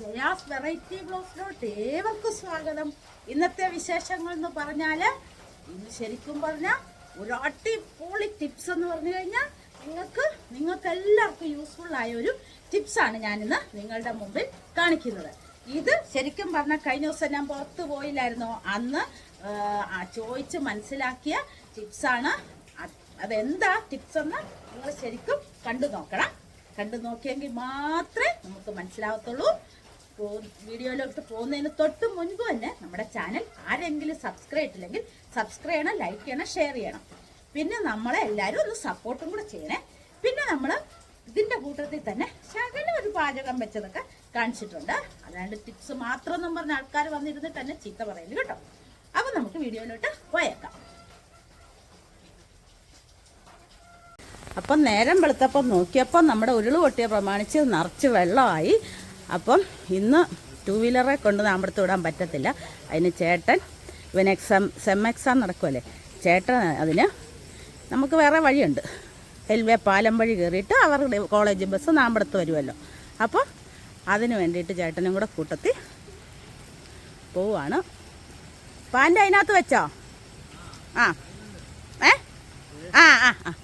Jaya's variety ബ്ലോക്കിലോട്ട് ഏവർക്കും സ്വാഗതം. ഇന്നത്തെ വിശേഷങ്ങൾ എന്ന് പറഞ്ഞാൽ ഇന്ന് ശരിക്കും പറഞ്ഞാൽ ഒരു അടിപൊളി ടിപ്സ് എന്ന് പറഞ്ഞു കഴിഞ്ഞാൽ നിങ്ങൾക്ക് നിങ്ങൾക്ക് എല്ലാവർക്കും യൂസ്ഫുൾ ആയ ഒരു ടിപ്സാണ് ഞാനിന്ന് നിങ്ങളുടെ മുമ്പിൽ കാണിക്കുന്നത്. ഇത് ശരിക്കും പറഞ്ഞാൽ കഴിഞ്ഞ ദിവസം ഞാൻ പുറത്തു പോയില്ലായിരുന്നോ? അന്ന് ചോദിച്ച് മനസ്സിലാക്കിയ ടിപ്സാണ് അത് അതെന്താ ടിപ്സ് എന്ന് നിങ്ങൾ ശരിക്കും കണ്ടു നോക്കണം. കണ്ടു നോക്കിയെങ്കിൽ മാത്രമേ നമുക്ക് മനസ്സിലാവത്തുള്ളൂ. പോ- വീഡിയോയിലോട്ട് പോകുന്നതിന് തൊട്ട് മുൻപ് തന്നെ നമ്മുടെ ചാനൽ ആരെങ്കിലും സബ്സ്ക്രൈബ് ഇല്ലെങ്കിൽ സബ്സ്ക്രൈബ് ചെയ്യണം ലൈക്ക് ചെയ്യണം ഷെയർ ചെയ്യണം. പിന്നെ നമ്മളെ എല്ലാവരും ഒന്ന് സപ്പോർട്ടും കൂടെ ചെയ്യണേ. പിന്നെ നമ്മൾ ഇതിന്റെ കൂട്ടത്തിൽ തന്നെ ശകലം ഒരു പാചകം വെച്ചതൊക്കെ കാണിച്ചിട്ടുണ്ട്. അല്ലാണ്ട് ടിപ്സ് മാത്രം എന്നും പറഞ്ഞ ആൾക്കാർ വന്നിരുന്നിട്ട് തന്നെ ചീത്ത പറയൽ കേട്ടോ. അപ്പം നമുക്ക് വീഡിയോയിലോട്ട് പോയേക്കാം. അപ്പം നേരം വെളുത്തപ്പം നോക്കിയപ്പോൾ നമ്മുടെ ഉരുൾ പൊട്ടിയ പ്രമാണിച്ച് നിറച്ച് വെള്ളമായി. അപ്പം ഇന്ന് ടൂ വീലറെ കൊണ്ട് നാമ്പടുത്ത് വിടാൻ പറ്റത്തില്ല. അതിന് ചേട്ടൻ ഇവൻ എക്സാം സെം എക്സാം നടക്കുമല്ലേ ചേട്ടൻ അതിന് നമുക്ക് വേറെ വഴിയുണ്ട്. റെയിൽവേ പാലം വഴി കയറിയിട്ട് അവരുടെ കോളേജ് ബസ് നാമ്പടത്ത് വരുമല്ലോ അപ്പോൾ അതിന് വേണ്ടിയിട്ട് ചേട്ടനും കൂടെ കൂട്ടത്തിൽ പോവാണ്. പാന്റെ അതിനകത്ത് വെച്ചോ? ആ. ഏ? ആ ആ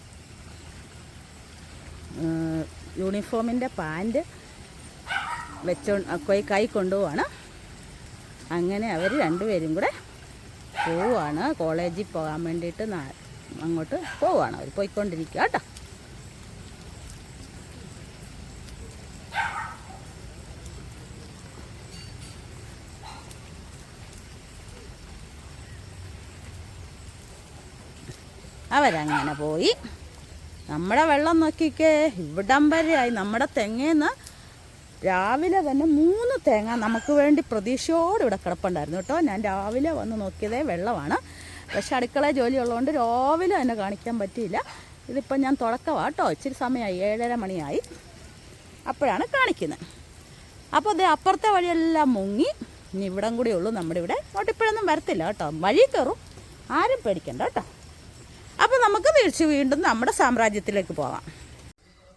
യൂണിഫോമിന്റെ പാന്റ് വെച്ചോ കൈ കൊണ്ടുപോവാണ്. അങ്ങനെ അവർ രണ്ടുപേരും കൂടെ പോവുകയാണ് കോളേജിൽ പോകാൻ വേണ്ടിയിട്ട് അങ്ങോട്ട് പോവുകയാണ് അവർ പോയിക്കൊണ്ടിരിക്കുക കേട്ടോ. അവരങ്ങനെ പോയി. നമ്മുടെ വെള്ളം നോക്കിക്കേ. ഇവിടം വരെയായി. നമ്മുടെ തെങ്ങേന്ന് രാവിലെ തന്നെ മൂന്ന് തേങ്ങ നമുക്ക് വേണ്ടി പ്രതീക്ഷയോടെ ഇവിടെ കിടപ്പുണ്ടായിരുന്നു കേട്ടോ. ഞാൻ രാവിലെ വന്ന് നോക്കിയതേ വെള്ളമാണ്. പക്ഷെ അടുക്കള ജോലി ഉള്ളതുകൊണ്ട് രാവിലെ തന്നെ കാണിക്കാൻ പറ്റിയില്ല. ഇതിപ്പോൾ ഞാൻ തുടക്കമാണ് കേട്ടോ. ഇച്ചിരി സമയമായി ഏഴര മണിയായി. അപ്പോഴാണ് കാണിക്കുന്നത്. അപ്പോൾ അതേ അപ്പുറത്തെ വഴിയെല്ലാം മുങ്ങി. ഇനി ഇവിടം കൂടി ഉള്ളൂ. നമ്മുടെ ഇവിടെ അങ്ങോട്ട് ഇപ്പോഴൊന്നും വരത്തില്ല കേട്ടോ. വഴി കയറും. ആരും പേടിക്കണ്ട കേട്ടോ. അപ്പോൾ നമുക്ക് തിരിച്ച് വീണ്ടും നമ്മുടെ സാമ്രാജ്യത്തിലേക്ക് പോകാം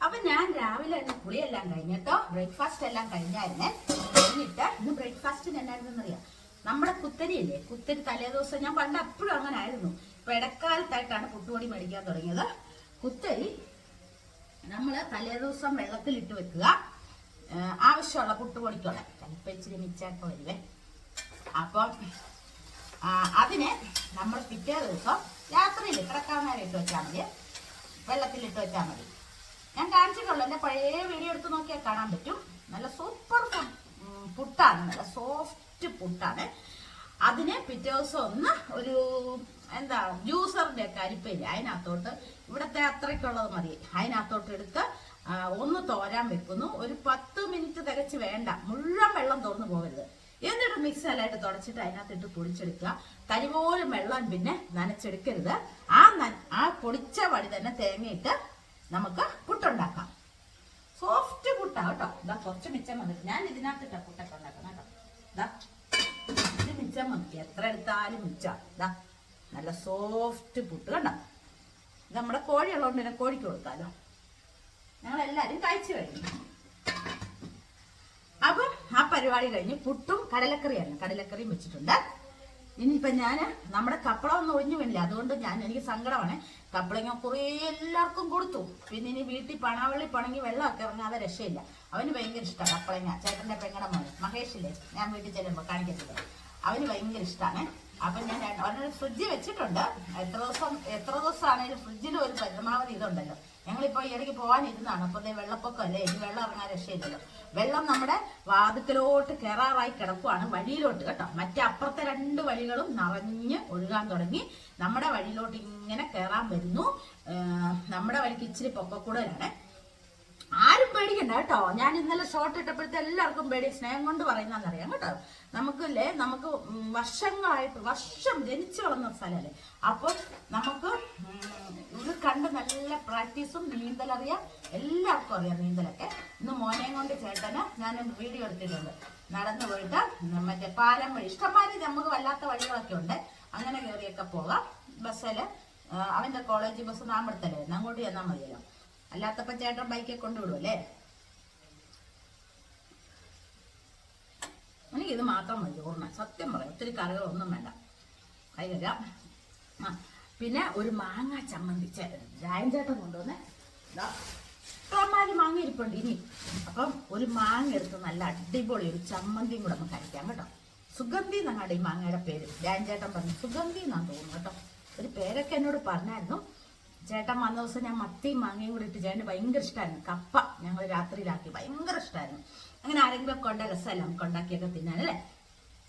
അപ്പൊ ഞാൻ രാവിലെ തന്നെ കുളിയെല്ലാം കഴിഞ്ഞിട്ടോ ബ്രേക്ക്ഫാസ്റ്റ് എല്ലാം കഴിഞ്ഞായിരുന്നേ. കഴിഞ്ഞിട്ട് ഇന്ന് ബ്രേക്ക്ഫാസ്റ്റിന് എന്നായിരുന്നു അറിയാം? നമ്മുടെ കുത്തരിയില്ലേ? കുത്തരി തലേ ദിവസം ഞാൻ പണ്ട് അപ്പോഴും അങ്ങനെ ആയിരുന്നു ഇപ്പൊ ഇടക്കാലത്തായിട്ടാണ് പുട്ടുപൊടി മേടിക്കാൻ തുടങ്ങിയത്. കുത്തരി നമ്മൾ തലേ ദിവസം വെള്ളത്തിലിട്ട് വെക്കുക. ആവശ്യമുള്ള പുട്ടുപൊടിക്കുള്ള. ചിലപ്പോൾ ഇച്ചിരി മിച്ചമൊക്കെ വരുവേ. അപ്പം അതിനെ നമ്മൾ പിറ്റേ ദിവസം രാത്രിയിൽ കിടക്കാവുന്നവരെ ഇട്ട് വെച്ചാൽ മതി. വെള്ളത്തിലിട്ട് വെച്ചാൽ മതി. ഞാൻ കാണിച്ചിട്ടുള്ളൂ. എന്റെ പഴയ വീഡിയോ എടുത്ത് നോക്കിയാൽ കാണാൻ പറ്റും. നല്ല സൂപ്പർ ഫുഡ് പുട്ടാണ് നല്ല സോഫ്റ്റ് പുട്ടാണ് അതിന് പിറ്റേ ദിവസം ഒന്ന് ഒരു എന്താ ജ്യൂസറിന്റെ ഒക്കെ അരിപ്പയില്ല അതിനകത്തോട്ട് ഇവിടത്തെ അത്രയ്ക്കുള്ളത് മതി. അതിനകത്തോട്ട് എടുത്ത് ഒന്ന് തോരാൻ വെക്കുന്നു. ഒരു പത്ത് മിനിറ്റ് തികച്ച് വേണ്ട. മുഴുവൻ വെള്ളം തുറന്നു പോകരുത്. എന്നിട്ട് മിക്സിലായിട്ട് തുടച്ചിട്ട് അതിനകത്തിട്ട് പൊടിച്ചെടുക്കുക. തരി പോലും വെള്ളം പിന്നെ നനച്ചെടുക്കരുത്. ആ ആ പൊടിച്ച വടി തന്നെ തേങ്ങയിട്ട് നമുക്ക് പുട്ടുണ്ടാക്കാം. സോഫ്റ്റ് പുട്ടാ കേട്ടോ. ഇതാ കുറച്ച് മിച്ചം വന്നിട്ട് ഞാൻ ഇതിനകത്തിട്ട പുട്ടൊക്കെ ഉണ്ടാക്കണം കേട്ടോ. ഇതാ ഇത് മിച്ചം വന്നിട്ട് എത്ര എടുത്താലും മിച്ച. ഇതാ നല്ല സോഫ്റ്റ് പുട്ട് കണ്ടോ? ഇത് നമ്മുടെ കോഴി ഉള്ളതുകൊണ്ട് തന്നെ കോഴിക്ക് കൊടുത്താലോ ഞങ്ങൾ എല്ലാവരും കഴിച്ചു കഴിഞ്ഞു. അപ്പം ആ പരിപാടി കഴിഞ്ഞ് പുട്ടും കടലക്കറിയാണ് കടലക്കറിയും വെച്ചിട്ടുണ്ട്. ഇനിയിപ്പം ഞാൻ നമ്മുടെ കപ്പള ഒന്നും ഒഴിഞ്ഞു വീണില്ല അതുകൊണ്ട് ഞാൻ എനിക്ക് സങ്കടമാണ്. കപ്പളങ്ങ കുറേ എല്ലാവർക്കും കൊടുത്തു. പിന്നെ ഇനി വീട്ടിൽ പണാവള്ളി പണങ്ങി വെള്ളമൊക്കെ ഇറങ്ങാതെ രക്ഷയില്ല. അവന് ഭയങ്കര ഇഷ്ടമാണ് കപ്പളങ്ങ. ചേട്ടന്റെ പെങ്ങടെ മോൻ. മഹേഷില്ലേ? ഞാൻ വീട്ടിൽ ചെല്ലുമ്പോൾ കാണിക്കത്തില്ല. അവന് ഭയങ്കര ഇഷ്ടമാണ് അപ്പം ഞാൻ അവനൊരു ഫ്രിഡ്ജ് വെച്ചിട്ടുണ്ട്. എത്ര ദിവസം എത്ര ദിവസമാണെങ്കിലും ഫ്രിഡ്ജിൽ ഒരു പരമാവധി ഇതുണ്ടല്ലോ. ഞങ്ങളിപ്പോൾ ഇടയ്ക്ക് പോകാനിരുന്നാണ്. അപ്പോൾ വെള്ളപ്പൊക്കം അല്ലേ ഇനി വെള്ളം ഇറങ്ങാൻ രക്ഷയില്ലല്ലോ. വെള്ളം നമ്മുടെ വാതിക്കലോട്ട് കയറാറായി കിടക്കുവാണ് വഴിയിലോട്ട് കേട്ടോ. മറ്റേ അപ്പുറത്തെ രണ്ട് വഴികളും നിറഞ്ഞ് ഒഴുകാൻ തുടങ്ങി. നമ്മുടെ വഴിയിലോട്ട് ഇങ്ങനെ കയറാൻ വരുന്നു. നമ്മുടെ വഴിക്ക് ഇച്ചിരി പൊക്കക്കൂടലാണ്. ആരും പേടിക്കണ്ട കേട്ടോ. ഞാൻ ഇന്നലെ ഷോർട്ട് ഇട്ടപ്പോഴത്തെ എല്ലാവർക്കും പേടി. സ്നേഹം കൊണ്ട് പറയുന്നതെന്നറിയാം കേട്ടോ. നമുക്കല്ലേ നമുക്ക് വർഷങ്ങളായിട്ട് വർഷം ജനിച്ചു വളർന്ന സ്ഥലമല്ലേ? അപ്പോൾ നമുക്ക് ഇത് കണ്ട് നല്ല പ്രാക്ടീസും നീന്തലറിയാം. എല്ലാവർക്കും അറിയാം നീന്തലൊക്കെ. ഇന്ന് മോനെയും കൊണ്ട് ചേട്ടന് ഞാൻ വീഡിയോ എടുത്തിട്ടുണ്ട്. നടന്നു പോയിട്ട് മറ്റേ പാലം വഴി. ഇഷ്ടംമാതിരി നമുക്ക് വല്ലാത്ത വഴികളൊക്കെ ഉണ്ട്. അങ്ങനെ കയറിയൊക്കെ പോകാം. ബസ്സിൽ അവന്റെ കോളേജ് ബസ് നാമ്പടുത്തല്ലേ അങ്ങോട്ട് ചെന്നാൽ മതിയല്ലോ. അല്ലാത്തപ്പോ ചേട്ടൻ ബൈക്കെ കൊണ്ടുവിടും എനിക്ക് ഇത് മാത്രം മതി ഓർമ്മ. സത്യം പറയാം ഒത്തിരി കറികളൊന്നും വേണ്ട. കൈ ആ. പിന്നെ ഒരു മാങ്ങ ചമ്മന്തി രായൻ ചേട്ടൻ കൊണ്ടുവന്ന് ഇതാ ഇത്രമാതിരി മാങ്ങ ഇരിപ്പുണ്ട് ഇനി. അപ്പം ഒരു മാങ്ങ എടുത്ത് നല്ല അടിപൊളി ഒരു ചമ്മന്തിയും കൂടെ നമുക്ക് കഴിക്കാം കേട്ടോ. സുഗന്ധി എന്നാണ് ഈ മാങ്ങയുടെ പേര്. രായൻ ചേട്ടൻ പറഞ്ഞു സുഗന്ധി എന്നാണ് തോന്നുന്നു കേട്ടോ. ഒരു പേരൊക്കെ എന്നോട് പറഞ്ഞായിരുന്നു. ചേട്ടൻ വന്ന ദിവസം ഞാൻ മത്തിയും മാങ്ങയും കൂടി ഇട്ട് ചേട്ടന് ഭയങ്കര ഇഷ്ടമായിരുന്നു കപ്പ ഞങ്ങൾ രാത്രിയിലാക്കി ഭയങ്കര ഇഷ്ടമായിരുന്നു അങ്ങനെ ആരെങ്കിലും ഒക്കെ കൊണ്ട രസമല്ല? നമുക്ക് ഉണ്ടാക്കിയൊക്കെ തിന്നാനല്ലേ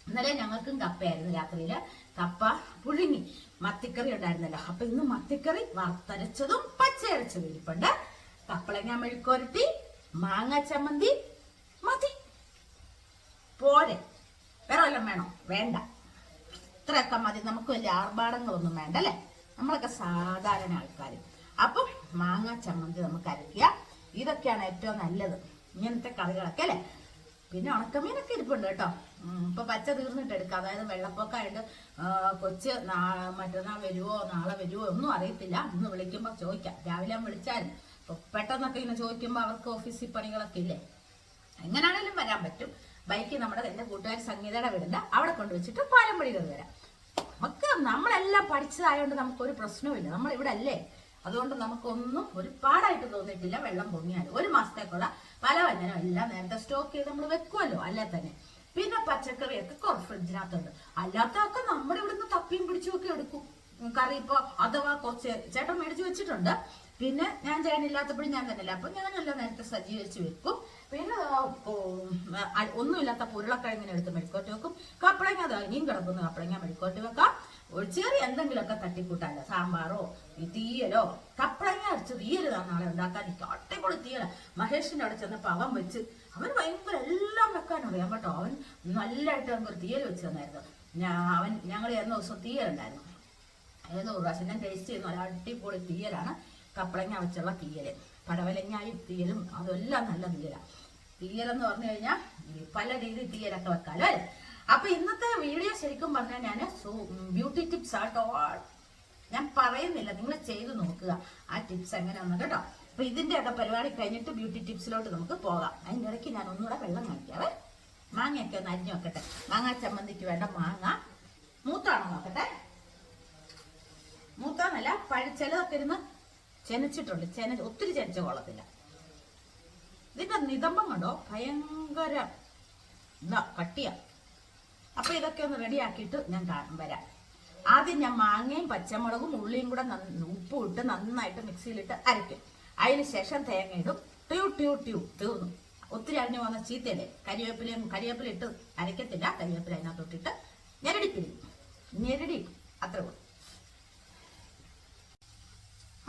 ഇന്നലെ ഞങ്ങൾക്കും കപ്പയായിരുന്നു രാത്രിയിൽ കപ്പ പുഴുങ്ങി. മത്തിക്കറി ഉണ്ടായിരുന്നല്ലോ. അപ്പൊ ഇന്ന് മത്തിക്കറി വറുത്തരച്ചതും പച്ചയരച്ചതും ഇരിപ്പുണ്ട്. കപ്പളങ്ങ മെഴുക്കുരട്ടി മാങ്ങ ചമ്മന്തി മതി. പോരെ. വേറെ വല്ലതും വേണോ? വേണ്ട. ഇത്രയൊക്കെ മതി. നമുക്ക് വലിയ ആർഭാടങ്ങളൊന്നും വേണ്ട അല്ലേ? നമ്മളൊക്കെ സാധാരണ ആൾക്കാർ അപ്പം മാങ്ങ ചമ്മന്തി നമുക്ക് അരയ്ക്കുക. ഇതൊക്കെയാണ് ഏറ്റവും നല്ലത്. ഇങ്ങനത്തെ കറികളൊക്കെ അല്ലേ? പിന്നെ ഉണക്കമീനൊക്കെ ഇരിപ്പുണ്ട് കേട്ടോ. ഇപ്പൊ പച്ച തീർന്നിട്ട് എടുക്കാം. അതായത് വെള്ളപ്പൊക്കമായിട്ട് കൊച്ച് മറ്റന്നാൾ വരുവോ നാളെ വരുവോ ഒന്നും അറിയത്തില്ല. ഇന്ന് വിളിക്കുമ്പോൾ ചോദിക്കാം. രാവിലെ വിളിച്ചായിരുന്നു അപ്പൊ പെട്ടെന്നൊക്കെ ഇങ്ങനെ ചോദിക്കുമ്പോൾ അവർക്ക് ഓഫീസിൽ പണികളൊക്കെ ഇല്ലേ? എങ്ങനെയാണെങ്കിലും വരാൻ പറ്റും. ബൈക്ക് നമ്മുടെ എന്റെ കൂട്ടുകാരി സംഗീതയുടെ വീടിന്റെ അവിടെ കൊണ്ടുവച്ചിട്ട് കയറി വരാം. നമുക്ക് നമ്മളെല്ലാം പഠിച്ചതായോണ്ട് നമുക്കൊരു പ്രശ്നവുമില്ല. നമ്മൾ ഇവിടെ അല്ലേ? അതുകൊണ്ട് നമുക്കൊന്നും ഒരു പാടായിട്ട് തോന്നിയിട്ടില്ല. വെള്ളം പൊങ്ങിയാൽ ഒരു മാസത്തേക്കുള്ള പല വഞ്ചനം എല്ലാം നേരത്തെ സ്റ്റോക്ക് ചെയ്ത് നമ്മൾ വെക്കുമല്ലോ അല്ലേ തന്നെ? പിന്നെ പച്ചക്കറിയൊക്കെ കുറച്ച് ഫ്രിഡ്ജിനകത്തുണ്ട് അല്ലാത്തതൊക്കെ നമ്മുടെ ഇവിടുന്ന് തപ്പിയും പിടിച്ചും ഒക്കെ എടുക്കും. കറി ഇപ്പൊ അഥവാ കുറച്ച് ചേട്ടൻ മേടിച്ചു വെച്ചിട്ടുണ്ട്. പിന്നെ ഞാൻ ചേട്ടനില്ലാത്തപ്പോഴും ഞാൻ തന്നെയല്ല അപ്പൊ ഞാനെല്ലാം നേരത്തെ സജ്ജീകരിച്ച് വെക്കും. പിന്നെ ഒന്നുമില്ലാത്ത ഉരുളക്കിഴങ്ങിനെ എടുത്ത് മെഴുക്കോട്ട് വെക്കും. കപ്പളങ്ങ ഇനിയും കിടക്കുന്നു. കപ്പളങ്ങ മെഴുക്കോട്ട് വെക്കാം. ഒരു ചെറിയ എന്തെങ്കിലുമൊക്കെ തട്ടിക്കൂട്ടാലോ? സാമ്പാറോ? തീയലോ? കപ്പളങ്ങ അടിച്ച് തീയൽ നാളെ ഉണ്ടാക്കാൻ. അടിപൊളി തീയല. മഹേഷിന്റെ അവിടെ ചെന്ന് അവൻ വെച്ച്. അവൻ ഭയങ്കര വെക്കാൻ അറിയാം കേട്ടോ. അവൻ നല്ലതായിട്ട് നമുക്ക് ഒരു തീയൽ വെച്ച് തന്നായിരുന്നു. ഞാൻ അവൻ ഞങ്ങൾ എന്ന ദിവസം തീയലുണ്ടായിരുന്നു. ഏതോ ഒരു പ്രാവശ്യം. ഞാൻ ടേസ്റ്റ് ചെയ്യുന്ന. ഒരു അടിപൊളി തീയലാണ്. കപ്പളങ്ങ വെച്ചുള്ള തീയൽ പടവലങ്ങായും തീയലും അതെല്ലാം നല്ല തീയലാണ് തീയലെന്ന് പറഞ്ഞു കഴിഞ്ഞാൽ പല രീതി തീയലൊക്കെ വെക്കാലോ അല്ലേ? അപ്പൊ ഇന്നത്തെ വീഡിയോ ശരിക്കും പറഞ്ഞാൽ ഞാൻ ബ്യൂട്ടി ടിപ്സ് ആട്ടോ ഞാൻ പറയുന്നില്ല. നിങ്ങൾ ചെയ്ത് നോക്കുക. ആ ടിപ്സ് എങ്ങനെയാണെന്ന് കേട്ടോ. അപ്പൊ ഇതിന്റെയൊക്കെ പരിപാടി കഴിഞ്ഞിട്ട് ബ്യൂട്ടി ടിപ്സിലോട്ട് നമുക്ക് പോകാം. അതിന്റെ ഇടയ്ക്ക് ഞാൻ ഒന്നുകൂടെ വെള്ളം കാണിക്കാവേ മാങ്ങയൊക്കെ ഒന്ന് അരിഞ്ഞു വെക്കട്ടെ മാങ്ങാ ചമ്മന്തിക്ക് വേണ്ട മാങ്ങ. മൂത്താണോ നോക്കട്ടെ? മൂത്താന്നല്ല പഴിച്ചലതൊക്കെ ഇരുന്ന് ചെനച്ചിട്ടുണ്ട്. ചെന ഒത്തിരി ചെനച്ച കൊള്ളത്തില്ല. ഇതിന്റെ നിതമ്പം കണ്ടോ? ഭയങ്കര എന്താ കട്ടിയാ. അപ്പൊ ഇതൊക്കെ ഒന്ന് റെഡിയാക്കിയിട്ട് ഞാൻ വരാം. ആദ്യം ഞാൻ മാങ്ങയും പച്ചമുളകും ഉള്ളിയും കൂടെ ഉപ്പും ഇട്ട് നന്നായിട്ട് മിക്സിയിലിട്ട് അരയ്ക്കും. അതിന് ശേഷം തേങ്ങ ഇടും. ട്യൂ ട്യൂ ട്യൂ തീർന്നു ഒത്തിരി അരിഞ്ഞു വന്ന ചീത്തയല്ലേ? കരിവേപ്പിലയും കരിവേപ്പില ഇട്ട് അരയ്ക്കത്തില്ല. കരിവേപ്പില അതിനകത്തോട്ടിട്ട് ഞെരടിപ്പിരി ഞെരടി. അത്ര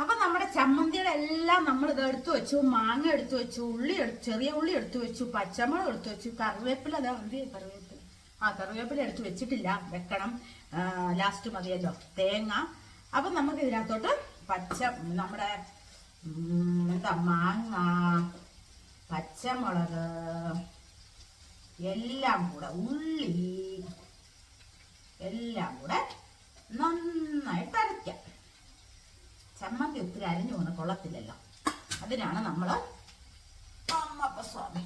അപ്പൊ നമ്മുടെ ചമ്മന്തിയുടെ എല്ലാം നമ്മൾ ഇത് എടുത്തു വെച്ചു. മാങ്ങ എടുത്തു വെച്ചു. ഉള്ളി എടുത്തു ചെറിയ ഉള്ളി എടുത്തു വെച്ചു. പച്ചമുളക് എടുത്തു വെച്ചു. കറിവേപ്പില അതാ എന്ത് കറിവേപ്പില. ആ കറിവേപ്പില എടുത്തു വെച്ചിട്ടില്ല. വെക്കണം. ലാസ്റ്റ് മതിയല്ലോ. തേങ്ങ. അപ്പൊ നമുക്ക് ഇതിനകത്തോട്ട് പച്ച നമ്മുടെ എന്താ മാങ്ങ പച്ചമുളക് എല്ലാം കൂടെ ഉള്ളി എല്ലാം കൂടെ നന്നായിട്ട് അരയ്ക്കാം. ചമ്മന്തി ഒത്തിരി അരിഞ്ഞു പോകുന്ന കൊള്ളത്തില്ലല്ലോ. അതിനാണ് നമ്മൾ അമ്മപ്പ സ്വാമി.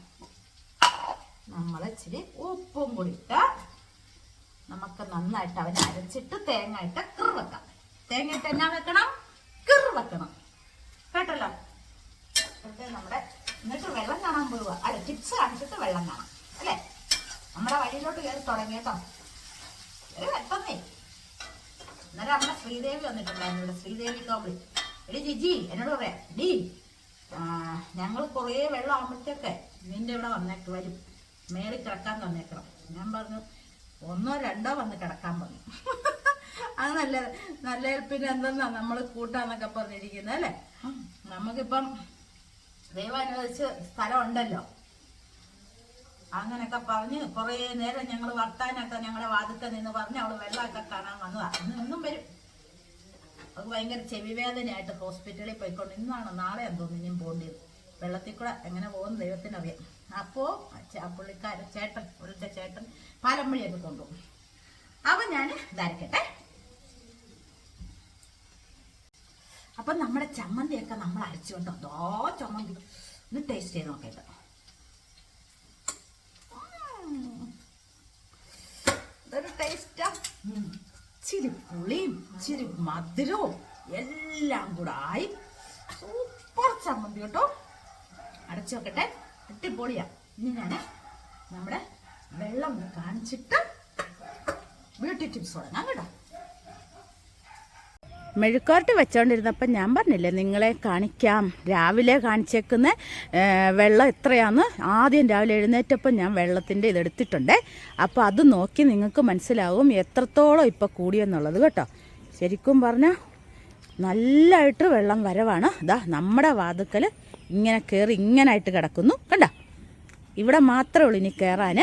നമ്മൾ ഇച്ചിരി ഉപ്പും കൂടി ഇട്ട് നമുക്ക് നന്നായിട്ട് അവനെ അരച്ചിട്ട് തേങ്ങ ഇട്ട് കിർ വെക്കാം. തേങ്ങ ഇട്ട് എന്നാ വെക്കണം? കിർ വെക്കണം. കേട്ടല്ലോ? എന്നിട്ട് നമ്മുടെ എന്നിട്ട് വെള്ളം കാണാൻ പോവുക. അല്ല ടിപ്സ് കാണിച്ചിട്ട് വെള്ളം കാണാം. അല്ലേ? നമ്മുടെ വഴിയിലോട്ട് കയറി തുടങ്ങി കേട്ടോ. ഒരു വെട്ടന്നേ ഇന്നലെ നമ്മുടെ ശ്രീദേവി വന്നിട്ടുണ്ടായിരുന്നു. ഇവിടെ ശ്രീദേവി കോമ്പിളി എടി ജിജി എന്നോട് പറയാം ഡി ഞങ്ങൾ കുറേ വെള്ളം ആകുമ്പോഴത്തേക്ക് നിന്റെ ഇവിടെ വന്നേക്ക് വരും. മേളിൽ കിടക്കാൻ തന്നേക്കണം ഞാൻ പറഞ്ഞു ഒന്നോ രണ്ടോ വന്ന് കിടക്കാൻ പറഞ്ഞു. അത് നല്ല നല്ല ഹെൽപ്പിന് എന്തെന്നാ നമ്മൾ കൂട്ടാന്നൊക്കെ പറഞ്ഞിരിക്കുന്നത് അല്ലേ? നമുക്കിപ്പം ദൈവം അനുവദിച്ച് സ്ഥലം ഉണ്ടല്ലോ അങ്ങനെയൊക്കെ പറഞ്ഞ് കുറേ നേരം ഞങ്ങൾ വർത്താനൊക്കെ ഞങ്ങളെ വാദത്തെ നിന്ന് പറഞ്ഞ് അവൾ വെള്ളമൊക്കെ കാണാൻ വന്നതാ. ഇന്ന് ഇന്നും വരും. അത് ഭയങ്കര ചെവി വേദനയായിട്ട് ഹോസ്പിറ്റലിൽ പോയിക്കൊണ്ട് ഇന്നാണ് നാളെ തോന്നുന്നു ഇനിയും പോകേണ്ടത് വെള്ളത്തിൽ കൂടെ എങ്ങനെ പോകും ദൈവത്തിനറിയാം. അപ്പോൾ പുള്ളിക്കാരൻ ചേട്ടൻ പുള്ളിത്തെ ചേട്ടൻ പാലമ്പഴിയൊക്കെ കൊണ്ടുപോകും. അപ്പം ഞാൻ ഇതായിരിക്കട്ടെ. അപ്പൊ നമ്മുടെ ചമ്മന്തിയൊക്കെ നമ്മൾ അരച്ചുകൊണ്ട് അതോ ചമ്മന്തി. ഒന്ന് ടേസ്റ്റ് ചെയ്ത് നോക്കട്ടെ. ഇതൊരു ടേസ്റ്റാ ഇച്ചിരി പുളിയും ഇച്ചിരി മധുരവും എല്ലാം കൂടെ ആയി. സൂപ്പർ ചമ്മന്തി കേട്ടോ. അടച്ചു വെക്കട്ടെ അടിപൊളിയാ. ഇനി ഞാൻ നമ്മുടെ വെള്ളം കാണിച്ചിട്ട് ബ്യൂട്ടി ടിപ്സ് തുടങ്ങാം കേട്ടോ. മെഴുക്കോർട്ട് വെച്ചോണ്ടിരുന്നപ്പം ഞാൻ പറഞ്ഞില്ലേ നിങ്ങളെ കാണിക്കാം. രാവിലെ കാണിച്ചേക്കുന്ന വെള്ളം എത്രയാന്ന് ആദ്യം രാവിലെ എഴുന്നേറ്റപ്പോൾ ഞാൻ വെള്ളത്തിന്റെ ഇതെടുത്തിട്ടുണ്ട് അപ്പോൾ അത് നോക്കി നിങ്ങൾക്ക് മനസ്സിലാവും എത്രത്തോളം ഇപ്പോൾ കൂടിയെന്നുള്ളത് കേട്ടോ. ശരിക്കും പറഞ്ഞാൽ നല്ലതായിട്ട് വെള്ളം വരവാണ്. ഇതാ നമ്മുടെ വാതുക്കൽ ഇങ്ങനെ കയറി ഇങ്ങനായിട്ട് കിടക്കുന്നു. കണ്ട? ഇവിടെ മാത്രമേ ഉള്ളൂ ഇനി കയറാൻ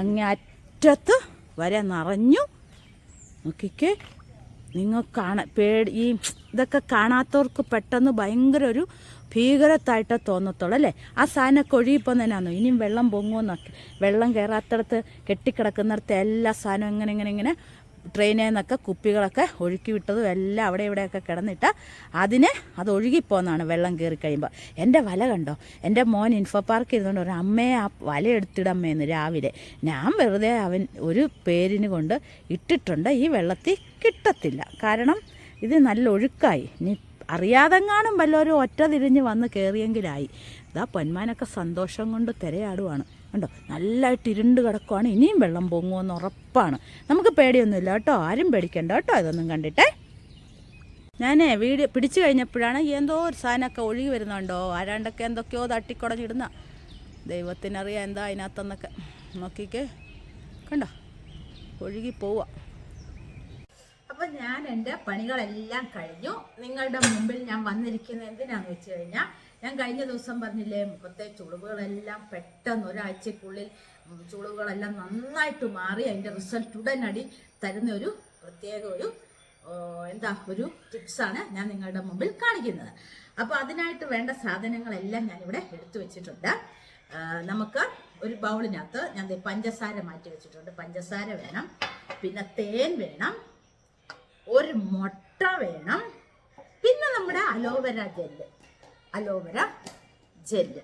അങ്ങേ അറ്റത്ത് വരെ നിറഞ്ഞു. നോക്കിക്കേ. നിങ്ങൾ കാണ പേടി ഈ ഇതൊക്കെ കാണാത്തവർക്ക് പെട്ടെന്ന് ഭയങ്കര ഒരു ഭീകരത്തായിട്ട് തോന്നത്തുള്ളൂ അല്ലേ? ആ സാധനമൊക്കെ ഒഴുകിപ്പോൾ തന്നെയാണോ ഇനിയും വെള്ളം പൊങ്ങുമെന്നൊക്കെ വെള്ളം കയറാത്തടത്ത് കെട്ടിക്കിടക്കുന്നിടത്ത് എല്ലാ സാധനവും ഇങ്ങനെ ഇങ്ങനെ ഇങ്ങനെ ട്രെയിനിൽ നിന്നൊക്കെ കുപ്പികളൊക്കെ ഒഴുക്കി വിട്ടതും എല്ലാം അവിടെ ഇവിടെയൊക്കെ കിടന്നിട്ട് അതിനെ അത് ഒഴുകിപ്പോന്നാണ് വെള്ളം കയറി കഴിയുമ്പോൾ എന്റെ വല കണ്ടോ? എന്റെ മോൻ ഇൻഫോ പാർക്ക് ഇരുന്നുകൊണ്ട് ഒരു അമ്മയെ ആ വല എടുത്തിടമ്മേന്ന് രാവിലെ. ഞാൻ വെറുതെ അവൻ ഒരു പേരിന് കൊണ്ട് ഇട്ടിട്ടുണ്ട് ഈ വെള്ളത്തിൽ കിട്ടത്തില്ല. കാരണം ഇത് നല്ല ഒഴുക്കായി. ഇനി അറിയാതെങ്ങാനും വല്ലവരും ഒറ്റ തിരിഞ്ഞ് വന്ന് കയറിയെങ്കിലായി ഇതാ പൊന്മാനൊക്കെ സന്തോഷം കൊണ്ട് തിരയാടുവാണ്. കണ്ടോ? നല്ലതായിട്ട് ഇരുണ്ട് കിടക്കുവാണ്. ഇനിയും വെള്ളം പൊങ്ങുമെന്ന് ഉറപ്പാണ്. നമുക്ക് പേടിയൊന്നുമില്ല കേട്ടോ. ആരും പേടിക്കണ്ട കേട്ടോ. ഇതൊന്നും കണ്ടിട്ടേ. ഞാൻ വീട് പിടിച്ചു കഴിഞ്ഞപ്പോഴാണ് എന്തോ ഒരു സാധനമൊക്കെ ഒഴുകി വരുന്നുണ്ടോ? ആരാണ്ടൊക്കെ എന്തൊക്കെയോ തട്ടിക്കുടഞ്ഞിടുന്ന. ദൈവത്തിനറിയാം എന്താ അതിനകത്തെന്നൊക്കെ. നോക്കിക്കേ. കണ്ടോ? ഒഴുകി പോവാ അപ്പൊ ഞാൻ എന്റെ പണികളെല്ലാം കഴിഞ്ഞു. നിങ്ങളുടെ മുമ്പിൽ ഞാൻ വന്നിരിക്കുന്നത് എന്തിനാന്ന് വെച്ച് കഴിഞ്ഞാൽ ഞാൻ കഴിഞ്ഞ ദിവസം പറഞ്ഞില്ലേ മുഖത്തെ ചുളിവുകളെല്ലാം പെട്ടെന്ന് ഒരാഴ്ചക്കുള്ളിൽ ചുളിവുകളെല്ലാം നന്നായിട്ട് മാറി അതിന്റെ റിസൾട്ട് ഉടനടി തരുന്ന ഒരു പ്രത്യേക ഒരു എന്താ ഒരു ടിപ്സാണ് ഞാൻ നിങ്ങളുടെ മുമ്പിൽ കാണിക്കുന്നത്. അപ്പോൾ അതിനായിട്ട് വേണ്ട സാധനങ്ങളെല്ലാം ഞാനിവിടെ എടുത്തു വെച്ചിട്ടുണ്ട്. നമുക്ക് ഒരു ബൗളിനകത്ത് ഞാൻ പഞ്ചസാര മാറ്റി വെച്ചിട്ടുണ്ട്. പഞ്ചസാര വേണം. പിന്നെ തേൻ വേണം. ഒരു മുട്ട വേണം. പിന്നെ നമ്മുടെ അലോവേര ജെല്ല്. Aloe vera gel.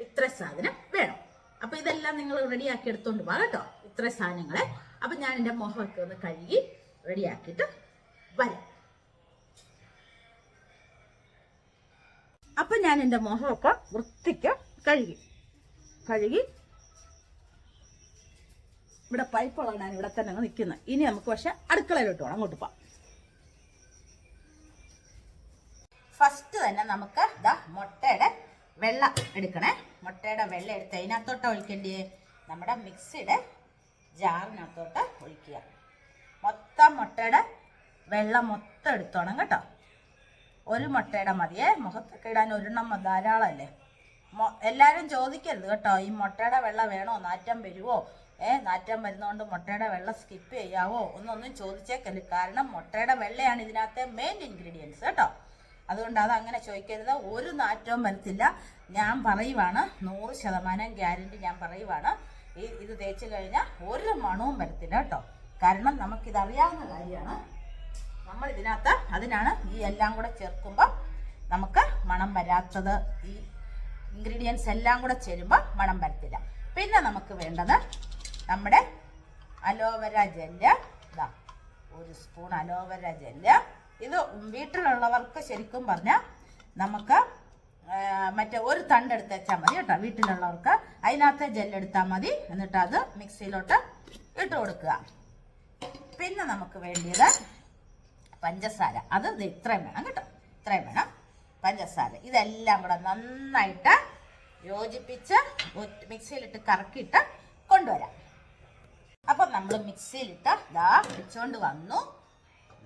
ഇത്ര സാധനം വേണം. അപ്പൊ ഇതെല്ലാം നിങ്ങൾ റെഡിയാക്കി എടുത്തോണ്ട് പോകാം കേട്ടോ. ഇത്ര സാധനങ്ങളെ. അപ്പൊ ഞാൻ എന്റെ മുഖമൊക്കെ ഒന്ന് കഴുകി റെഡിയാക്കിയിട്ട് വരാം. അപ്പൊ ഞാൻ എന്റെ മുഖമൊക്കെ വൃത്തിക്ക് കഴുകി. കഴുകി. ഇവിടെ പൈപ്പുള്ളതാണ് ഇവിടെ തന്നെ നിൽക്കുന്നത് ഇനി നമുക്ക് പക്ഷെ അടുക്കളയിലോട്ട് പോകണം അങ്ങോട്ട് പോവാം. ഫസ്റ്റ് തന്നെ നമുക്ക് ഇതാ മുട്ടയുടെ വെള്ള എടുക്കണേ. മുട്ടയുടെ വെള്ള എടുത്ത് അതിനകത്തോട്ട് ഒഴിക്കേണ്ടേ നമ്മുടെ മിക്സിയുടെ ജാറിനകത്തോട്ട് ഒഴിക്കുക. മൊത്തം മുട്ടയുടെ വെള്ളം മൊത്തം എടുത്തോണം കേട്ടോ. ഒരു മുട്ടയുടെ മതിയേ. മുഖത്തൊക്കെ ഇടാൻ ഒരെണ്ണം ധാരാളമല്ലേ? എല്ലാവരും ചോദിക്കരുത് കേട്ടോ. ഈ മുട്ടയുടെ വെള്ളം വേണോ? നാറ്റം വരുമോ ഏ നാറ്റം വരുന്നതുകൊണ്ട് മുട്ടയുടെ വെള്ളം സ്കിപ്പ് ചെയ്യാവോ? ഒന്നൊന്നും ചോദിച്ചേക്കല്ല കാരണം മുട്ടയുടെ വെള്ളയാണ് ഇതിനകത്തെ മെയിൻ ഇൻഗ്രീഡിയൻസ് കേട്ടോ. അതുകൊണ്ട് അത് അങ്ങനെ ചോദിക്കരുത്. ഒരു നാറ്റവും വരത്തില്ല. ഞാൻ പറയുവാണ് നൂറ് ശതമാനം ഗ്യാരണ്ടി ഞാൻ പറയുവാണ്. ഈ ഇത് തേച്ച് കഴിഞ്ഞാൽ ഒരു മണവും വരത്തില്ല കേട്ടോ. കാരണം നമുക്കിതറിയാവുന്ന കാര്യമാണ്. നമ്മൾ ഇതിനകത്ത് അതിനാണ് ഈ എല്ലാം കൂടെ ചേർക്കുമ്പോൾ നമുക്ക് മണം വരാത്തത്. ഈ ഇൻഗ്രീഡിയൻസ് എല്ലാം കൂടെ ചേരുമ്പോൾ മണം വരത്തില്ല. പിന്നെ നമുക്ക് വേണ്ടത് നമ്മുടെ അലോവര ജെല്ല്. ഇതാ ഒരു സ്പൂൺ അലോവര ജെല്ല്. ഇത് വീട്ടിലുള്ളവർക്ക് ശരിക്കും പറഞ്ഞാൽ നമുക്ക് മറ്റേ ഒരു തണ്ട് വെച്ചാൽ മതി കേട്ടോ വീട്ടിലുള്ളവർക്ക്. അതിനകത്ത് ജെല്ലെടുത്താൽ മതി. എന്നിട്ട് അത് മിക്സിയിലോട്ട് ഇട്ട് കൊടുക്കുക. പിന്നെ നമുക്ക് വേണ്ടിയത് പഞ്ചസാര. അത് ഇത്രയും വേണം കേട്ടോ. ഇത്രയും വേണം. പഞ്ചസാര. ഇതെല്ലാം കൂടെ നന്നായിട്ട് യോജിപ്പിച്ച് മിക്സിയിലിട്ട് കറക്കിയിട്ട് കൊണ്ടുവരാം. അപ്പം നമ്മൾ മിക്സിയിലിട്ട് ഇതാ പിടിച്ചുകൊണ്ട് വന്നു.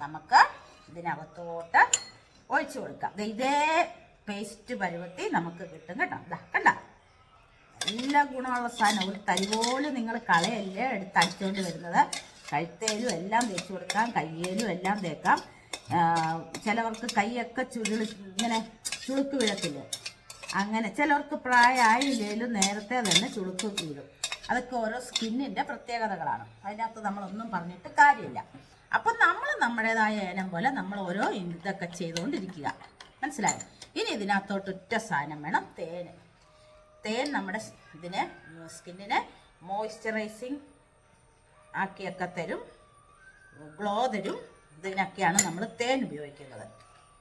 നമുക്ക് ഇതിനകത്തോട്ട് ഒഴിച്ചു കൊടുക്കാം. ഇതേ പേസ്റ്റ് പരുവത്തി നമുക്ക് കിട്ടും കേട്ടോ. ഇതാ കണ്ട? നല്ല ഗുണമുള്ള സാധനം. ഒരു തരി പോലും നിങ്ങൾ കളയല്ലേ എടുത്ത് അടിച്ചുകൊണ്ട് വരുന്നത്. കഴുത്തേലും എല്ലാം തേച്ച് കൊടുക്കാം കയ്യേലും എല്ലാം തേക്കാം. ചിലവർക്ക് കൈയൊക്കെ ചുരുളി ഇങ്ങനെ ചുളുക്ക് വീഴത്തില്ല? അങ്ങനെ ചിലവർക്ക് പ്രായമായില്ലേലും നേരത്തെ തന്നെ ചുളുക്ക് വീഴും. അതൊക്കെ ഓരോ സ്കിന്നിന്റെ പ്രത്യേകതകളാണ്. അതിനകത്ത് നമ്മളൊന്നും പറഞ്ഞിട്ട് കാര്യമില്ല. അപ്പം നമ്മൾ നമ്മുടേതായ ഏനം പോലെ നമ്മൾ ഓരോ ഇതൊക്കെ ചെയ്തുകൊണ്ടിരിക്കുക. മനസ്സിലായോ? ഇനി ഇതിനകത്തോട്ട് ഒറ്റ സാധനം വേണം തേൻ. തേൻ നമ്മുടെ ഇതിനെ സ്കിന്നിനെ മോയ്സ്ചറൈസിങ് ആക്കിയൊക്കെ തരും ഗ്ലോ തരും. ഇതിനൊക്കെയാണ് നമ്മൾ തേൻ ഉപയോഗിക്കുന്നത്.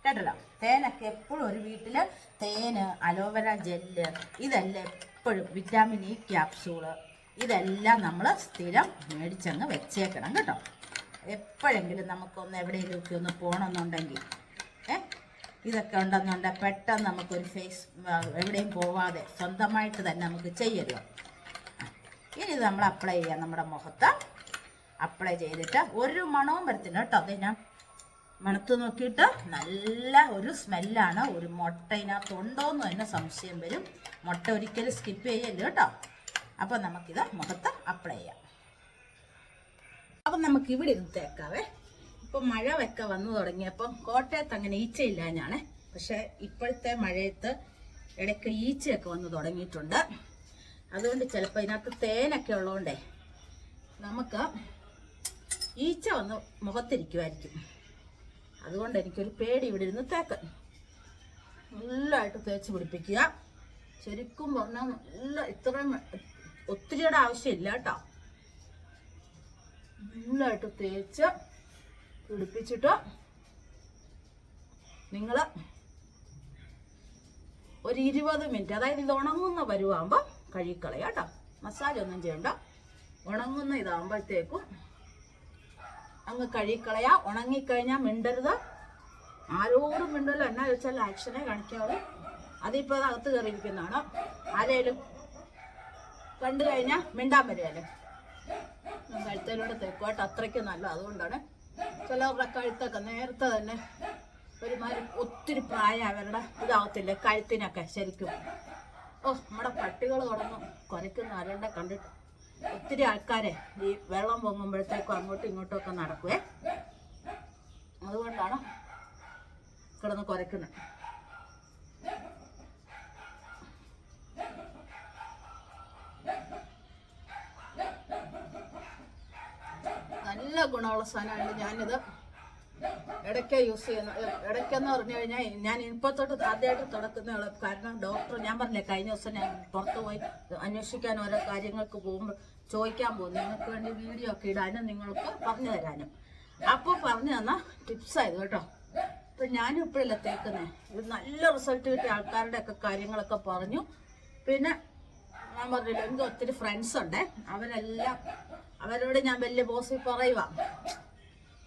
കേട്ടല്ലോ? തേനൊക്കെ എപ്പോഴും ഒരു വീട്ടിൽ തേന് അലോവേര ജെല്ല് ഇതെല്ലാം എപ്പോഴും വിറ്റാമിൻ ഇ ക്യാപ്സൂൾ ഇതെല്ലാം നമ്മൾ സ്ഥിരം മേടിച്ചങ്ങ് വെച്ചേക്കണം കേട്ടോ. എപ്പോഴെങ്കിലും നമുക്കൊന്ന് എവിടെയെങ്കിലുമൊക്കെ ഒന്ന് പോകണമെന്നുണ്ടെങ്കിൽ ഏ? ഇതൊക്കെ ഉണ്ടെന്നുണ്ട് പെട്ടെന്ന് നമുക്കൊരു ഫേസ് എവിടെയും പോവാതെ സ്വന്തമായിട്ട് തന്നെ നമുക്ക് ചെയ്യരുത്. ഇനി നമ്മൾ അപ്ലൈ ചെയ്യാം നമ്മുടെ മുഖത്ത്. അപ്ലൈ ചെയ്തിട്ട് ഒരു മണവും വരത്തില്ല കേട്ടോ. അതെ ഞാൻ മണത്ത് നോക്കിയിട്ട് നല്ല ഒരു സ്മെല്ലാണ് ഒരു മുട്ട ഇതിനകത്ത് എന്ന് തന്നെ സംശയം വരും. മുട്ട ഒരിക്കലും സ്കിപ്പ് ചെയ്യല്ല കേട്ടോ. അപ്പം നമുക്കിത് മുഖത്ത് അപ്ലൈ ചെയ്യാം. അപ്പം നമുക്ക് ഇവിടെ ഇരുന്ന് തേക്കാവേ. ഇപ്പം മഴ വെക്ക വന്നു തുടങ്ങിയപ്പം കോട്ടയത്ത് അങ്ങനെ ഈച്ചയില്ല ഈച്ചയില്ലാഞ്ഞാണ്. പക്ഷെ ഇപ്പോഴത്തെ മഴയത്ത് ഇടയ്ക്ക് ഈച്ചയൊക്കെ വന്ന് തുടങ്ങിയിട്ടുണ്ട്. അതുകൊണ്ട് ചിലപ്പോൾ ഇതിനകത്ത് തേനൊക്കെ ഉള്ളതുകൊണ്ടേ നമുക്ക് ഈച്ച വന്ന് മുഖത്തിരിക്കുമായിരിക്കും അതുകൊണ്ട് എനിക്കൊരു പേടി ഇവിടെ ഇരുന്ന് തേക്ക്. നല്ലതായിട്ട് തേച്ച് പിടിപ്പിക്കുക. ശരിക്കും പറഞ്ഞാൽ നല്ല ഇത്രയും ഒത്തിരിയുടെ ആവശ്യമില്ല കേട്ടോ. നല്ലതായിട്ട് തേച്ച് പിടിപ്പിച്ചിട്ട് നിങ്ങൾ ഒരു ഇരുപത് മിനിറ്റ് അതായത് ഇത് ഉണങ്ങുന്ന പരുവാകുമ്പോൾ കഴുകിക്കളയാം കേട്ടോ. മസാജ് ഒന്നും ചെയ്യണ്ട. ഉണങ്ങുന്ന ഇതാകുമ്പോഴത്തേക്കും അങ്ങ് കഴിക്കളയാം ഉണങ്ങിക്കഴിഞ്ഞാൽ മിണ്ടരുത്. ആരോടും മിണ്ടല്ലോ എന്നാ ചോദിച്ചാൽ ആക്ഷനെ കാണിക്കാവൂ അതിപ്പോൾ അത് അകത്ത് കയറിയിരിക്കുന്നതാണ്. ആരേലും കണ്ടു കഴിഞ്ഞാൽ മിണ്ടാൻ വരുമല്ലോ കഴുത്തയിലൂടെ തേക്കുമായിട്ട് അത്രയ്ക്ക് നല്ല അതുകൊണ്ടാണ് ചിലവരുടെ കഴുത്തൊക്കെ നേരത്തെ തന്നെ ഒരുമാതിരി ഒത്തിരി പ്രായം അവരുടെ ഇതാവത്തില്ലേ കഴുത്തിനൊക്കെ ശരിക്കും. ഓ നമ്മുടെ പട്ടികൾ തുടങ്ങും കുരയ്ക്കുന്ന ആരുടെ കണ്ടിട്ട് ഒത്തിരി ആൾക്കാരെ ഈ വെള്ളം പൊങ്ങുമ്പോഴത്തേക്കും അങ്ങോട്ടും ഇങ്ങോട്ടും ഒക്കെ നടക്കുവേ. അതുകൊണ്ടാണ് കിടന്ന് കുരയ്ക്കുന്നത്. നല്ല ഗുണമുള്ള സാധനമാണ് ഞാനിത് ഇടയ്ക്ക് യൂസ് ചെയ്യുന്ന ഇടയ്ക്കെന്ന് പറഞ്ഞു കഴിഞ്ഞാൽ ഞാൻ ഇപ്പോൾ ആദ്യമായിട്ട് തുടക്കുന്ന കാരണം ഡോക്ടർ ഞാൻ പറഞ്ഞില്ലേ കഴിഞ്ഞ ദിവസം ഞാൻ പുറത്ത് പോയി അന്വേഷിക്കാൻ ഓരോ കാര്യങ്ങൾക്ക് പോകുമ്പോൾ ചോദിക്കാൻ പോകും നിങ്ങൾക്ക് വേണ്ടി വീഡിയോ ഒക്കെ ഇടാനും നിങ്ങൾക്ക് പറഞ്ഞു തരാനും. അപ്പോൾ പറഞ്ഞു തന്ന ടിപ്സായത് കേട്ടോ. ഇപ്പം ഞാനും ഇപ്പോഴല്ല തേക്കുന്നത് ഇത് നല്ല റിസൾട്ട് കിട്ടിയ ആൾക്കാരുടെ ഒക്കെ കാര്യങ്ങളൊക്കെ പറഞ്ഞു. പിന്നെ ഞാൻ പറഞ്ഞില്ല എനിക്ക് ഒത്തിരി ഫ്രണ്ട്സ് ഉണ്ടേ. അവരെല്ലാം അവരോട് ഞാൻ വലിയ ബോസ് പറയുക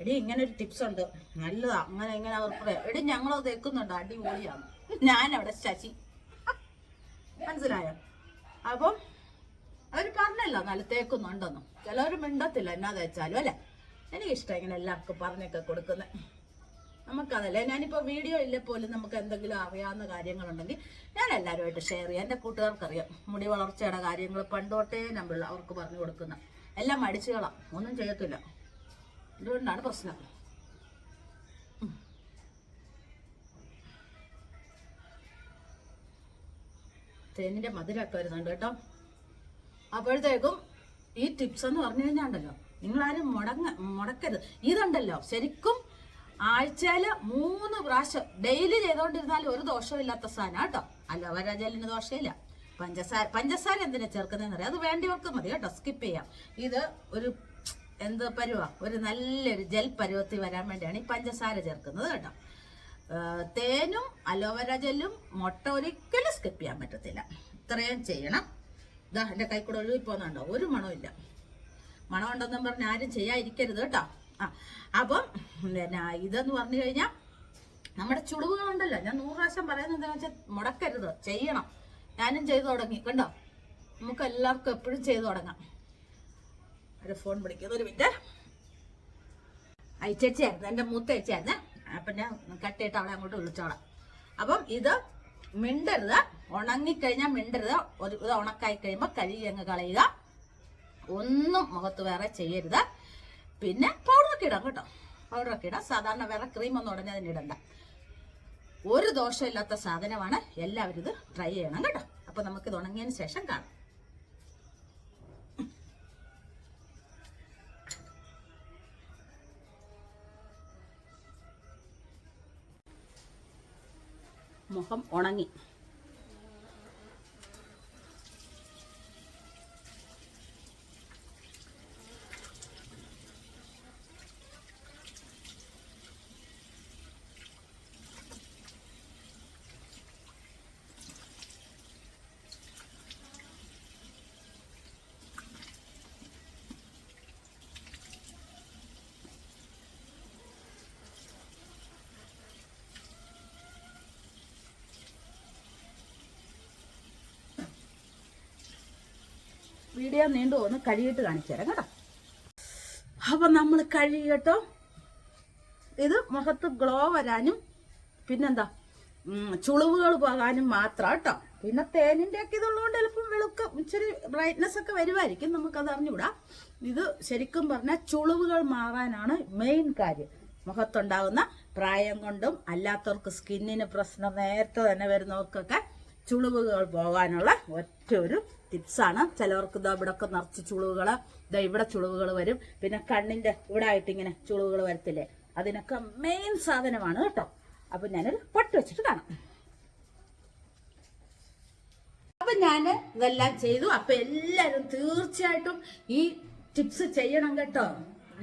എടി ഇങ്ങനെ ഒരു ടിപ്സ് ഉണ്ട്. നല്ലതാ. അങ്ങനെ ഇങ്ങനെ അവർക്ക് പറയാം. എടി ഞങ്ങളത് തേക്കുന്നുണ്ട് അടിപൊളിയാണ്. ഞാനവിടെ ശശി. മനസ്സിലായോ? അപ്പം അവർ പറഞ്ഞല്ലോ നല്ല തേക്കുന്നുണ്ടെന്നും. ചിലവർ മിണ്ടത്തില്ല എന്നാ തേച്ചാലും അല്ലേ? എനിക്കിഷ്ടം ഇങ്ങനെ എല്ലാവർക്കും പറഞ്ഞൊക്കെ കൊടുക്കുന്നത്. നമുക്കതല്ലേ? ഞാനിപ്പോൾ വീഡിയോ ഇല്ല പോലും നമുക്ക് എന്തെങ്കിലും അറിയാവുന്ന കാര്യങ്ങളുണ്ടെങ്കിൽ ഞാൻ എല്ലാവരുമായിട്ട് ഷെയർ ചെയ്യാം. എന്റെ കൂട്ടുകാർക്കറിയാം. മുടി വളർച്ചയുടെ കാര്യങ്ങൾ പണ്ടോട്ടേ നമ്മൾ അവർക്ക് പറഞ്ഞു കൊടുക്കുന്ന എല്ലാം മടിച്ചുകളാം ഒന്നും ചെയ്യത്തില്ല. അതുകൊണ്ടാണ് പ്രശ്നം. തേനിന്റെ മധുരമൊക്കെ വരുന്നുണ്ട് കേട്ടോ. അപ്പോഴത്തേക്കും ഈ ടിപ്സ് എന്ന് പറഞ്ഞു കഴിഞ്ഞാണ്ടല്ലോ നിങ്ങളാരും മുടങ്ങ മുടക്കരുത്. ഇതുണ്ടല്ലോ ശരിക്കും ആഴ്ചയിൽ മൂന്ന് പ്രാവശ്യം ഡെയിലി ചെയ്തുകൊണ്ടിരുന്നാൽ ഒരു ദോഷമില്ലാത്ത സാധനം കേട്ടോ. അല്ല ജെല്ലിന് ദോഷമില്ല. പഞ്ചസാര പഞ്ചസാര എന്തിനാ ചേർക്കുന്നതെന്ന് അറിയാം അത് വേണ്ടിയവർക്ക് മതി കേട്ടോ സ്കിപ്പ് ചെയ്യാം. ഇത് ഒരു എന്ത് പരുവ? ഒരു നല്ലൊരു ജെൽ പരുവത്തിൽ വരാൻ വേണ്ടിയാണ് ഈ പഞ്ചസാര ചേർക്കുന്നത് കേട്ടോ. തേനും അലോവേര ജെല്ലും മുട്ട ഒരിക്കലും സ്കിപ്പ് ചെയ്യാൻ പറ്റത്തില്ല. ഇത്രയും ചെയ്യണം. ഇതാ എന്റെ കൈ കൂടെ ഒഴുകിപ്പോന്നുണ്ടോ ഒരു മണമില്ല മണം ഉണ്ടെന്നും പറഞ്ഞ് ആരും ചെയ്യാതിരിക്കരുത് കേട്ടോ. ആ അപ്പം പിന്നെ ഇതെന്ന് പറഞ്ഞു കഴിഞ്ഞാൽ നമ്മുടെ ചുളിവുകളുണ്ടല്ലോ. ഞാൻ നൂറ് പ്രാവശ്യം പറയുന്നത് എന്താണെന്ന് വെച്ചാൽ മുടക്കരുത്. ചെയ്യണം. ഞാനും ചെയ്തു തുടങ്ങി. കണ്ടോ? നമുക്ക് എല്ലാവർക്കും എപ്പോഴും ചെയ്തു തുടങ്ങാം. ഒരു ഫോൺ വിളിക്കുന്നത് ഒരു മിനിറ്റ്. അയച്ചേച്ചായിരുന്നു എന്റെ മൂത്ത അയച്ചായിരുന്നു അപ്പം ഞാൻ കട്ടിയിട്ട് അവളെ അങ്ങോട്ട് വിളിച്ചോളാം. അപ്പം ഇത് മിണ്ടരുത് ഉണങ്ങിക്കഴിഞ്ഞാൽ മിണ്ടരുത്. ഒരു ഇത് ഉണക്കായി കഴിയുമ്പോൾ കഴുകി അങ്ങ് കളയുക. ഒന്നും മുഖത്ത് വേറെ ചെയ്യരുത്. പിന്നെ പൗഡറൊക്കെ ഇടാം കേട്ടോ. പൗഡറൊക്കെ ഇടാം. സാധാരണ വേറെ ക്രീമൊന്നും ഉടനെ അതിന് ഇടണ്ട. ഒരു ദോഷമില്ലാത്ത സാധനമാണ്. എല്ലാവരും ഇത് ട്രൈ ചെയ്യണം കേട്ടോ. അപ്പോൾ ഇത് ഉണങ്ങിയതിന് ശേഷം കാണാം. മുഖം ഉണങ്ങി. വീഡിയോ നീണ്ടു പോകുന്നു. കഴുകിയിട്ട് കാണിച്ചു തരാം കേട്ടോ. അപ്പം നമ്മൾ കഴുകിയിട്ടോ ഇത് മുഖത്ത് ഗ്ലോ വരാനും പിന്നെന്താ? ചുളിവുകൾ പോകാനും മാത്രം കേട്ടോ. പിന്നെ തേനിന്റെ ഒക്കെ ഇതുള്ളതുകൊണ്ട് ചിലപ്പം വെളുക്ക ഇച്ചിരി ബ്രൈറ്റ്നെസ് ഒക്കെ വരുമായിരിക്കും നമുക്കത് അറിഞ്ഞുകൂടാ. ഇത് ശരിക്കും പറഞ്ഞാൽ ചുളിവുകൾ മാറാനാണ് മെയിൻ കാര്യം. മുഖത്തുണ്ടാകുന്ന പ്രായം കൊണ്ടും അല്ലാത്തവർക്ക് സ്കിന്നിന് പ്രശ്നം നേരത്തെ തന്നെ വരുന്നവർക്കൊക്കെ ചുളിവുകൾ പോകാനുള്ള ഒറ്റ ഒരു ടിപ്സാണ് ചിലവർക്ക് ഇതാ ഇവിടൊക്കെ നിറച്ച് ചുളിവുകൾ ഇതാ ഇവിടെ ചുളിവുകൾ വരും. പിന്നെ കണ്ണിന്റെ ഇവിടെ ആയിട്ട് ഇങ്ങനെ ചുളിവുകൾ വരത്തില്ലേ? അതിനൊക്കെ മെയിൻ സാധനമാണ് കേട്ടോ. അപ്പൊ ഞാനൊരു പൊട്ട് വെച്ചിട്ട് കാണാം. അപ്പൊ ഞാൻ ഇതെല്ലാം ചെയ്തു. അപ്പൊ എല്ലാരും തീർച്ചയായിട്ടും ഈ ടിപ്സ് ചെയ്യണം കേട്ടോ.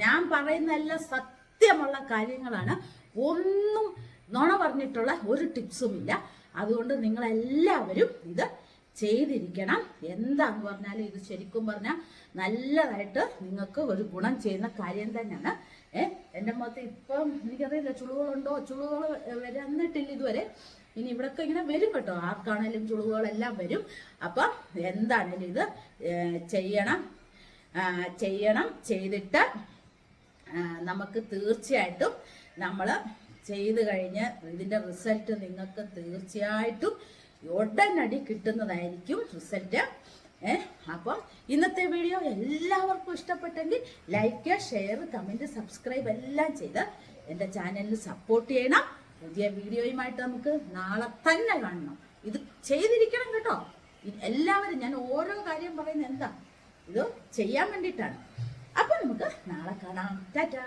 ഞാൻ പറയുന്ന എല്ലാം സത്യമുള്ള കാര്യങ്ങളാണ്. ഒന്നും നുണ പറഞ്ഞിട്ടുള്ള ഒരു ടിപ്സും ഇല്ല. അതുകൊണ്ട് നിങ്ങൾ എല്ലാവരും ഇത് ചെയ്തിരിക്കണം. എന്താന്ന് പറഞ്ഞാൽ ഇത് ശരിക്കും പറഞ്ഞാൽ നല്ലതായിട്ട് നിങ്ങൾക്ക് ഒരു ഗുണം ചെയ്യുന്ന കാര്യം തന്നെയാണ്. ഏ എന്റെ മുഖത്ത് ഇപ്പം എനിക്കറിയില്ല ചുളിവുകളുണ്ടോ? ചുളിവുകൾ വരന്നിട്ടില്ല ഇതുവരെ. ഇനി ഇവിടൊക്കെ ഇങ്ങനെ വരും കേട്ടോ. ആർക്കാണേലും ചുളിവുകളെല്ലാം വരും. അപ്പം എന്താണേലും ഇത് ചെയ്യണം. ചെയ്യണം. ചെയ്തിട്ട് നമുക്ക് തീർച്ചയായിട്ടും നമ്മൾ ചെയ്ത് കഴിഞ്ഞ് ഇതിന്റെ റിസൾട്ട് നിങ്ങൾക്ക് തീർച്ചയായിട്ടും ഉടനടി കിട്ടുന്നതായിരിക്കും റിസൾട്ട് ഏഹ് അപ്പം ഇന്നത്തെ വീഡിയോ എല്ലാവർക്കും ഇഷ്ടപ്പെട്ടെങ്കിൽ ലൈക്ക് ഷെയർ കമന്റ് സബ്സ്ക്രൈബ് എല്ലാം ചെയ്ത് എന്റെ ചാനലിന് സപ്പോർട്ട് ചെയ്യണം. പുതിയ വീഡിയോയുമായിട്ട് നമുക്ക് നാളെ തന്നെ കാണണം. ഇത് ചെയ്തിരിക്കണം കേട്ടോ. എല്ലാവരും ഞാൻ ഓരോ കാര്യം പറയുന്നത് എന്താ? ഇത് ചെയ്യാൻ വേണ്ടിയിട്ടാണ്. അപ്പം നമുക്ക് നാളെ കാണാം. ടാറ്റാ.